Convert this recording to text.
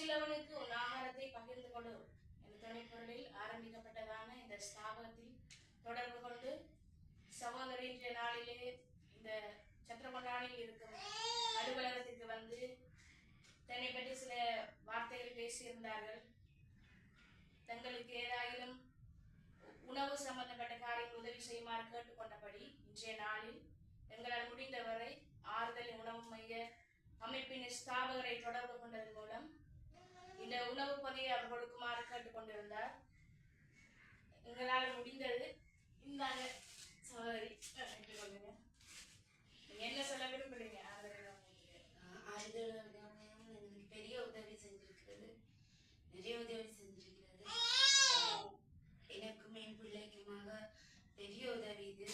பசியுள்ளவனுக்கு உன் ஆகாரத்தை பகிர்ந்து கொடு. என்ற துணைப்பொருளில் ஆரம்பிக்கப்பட்டதான இந்த ஸ்தாபகத்தில் தொடர்பு கொண்டு சகோதரி இன்றைய நாளிலே இந்த சத்திரமண்டானில் இருக்கும் அலுவலகத்திற்கு வந்து தன்னை பற்றி சில வார்த்தைகள் பேசியிருந்தார்கள். தங்களுக்கு ஏதாயிலும் உணவு சம்பந்தப்பட்ட காரியம் உதவி செய்யுமாறு கேட்டுக்கொண்டபடி இன்றைய நாளில் எங்களால் முடிந்தவரை ஆறுதல் உணவு மைய அமைப்பின் ஸ்தாபகரை தொடர்பு கொண்டதன் மூலம் பெரிய உதவி இது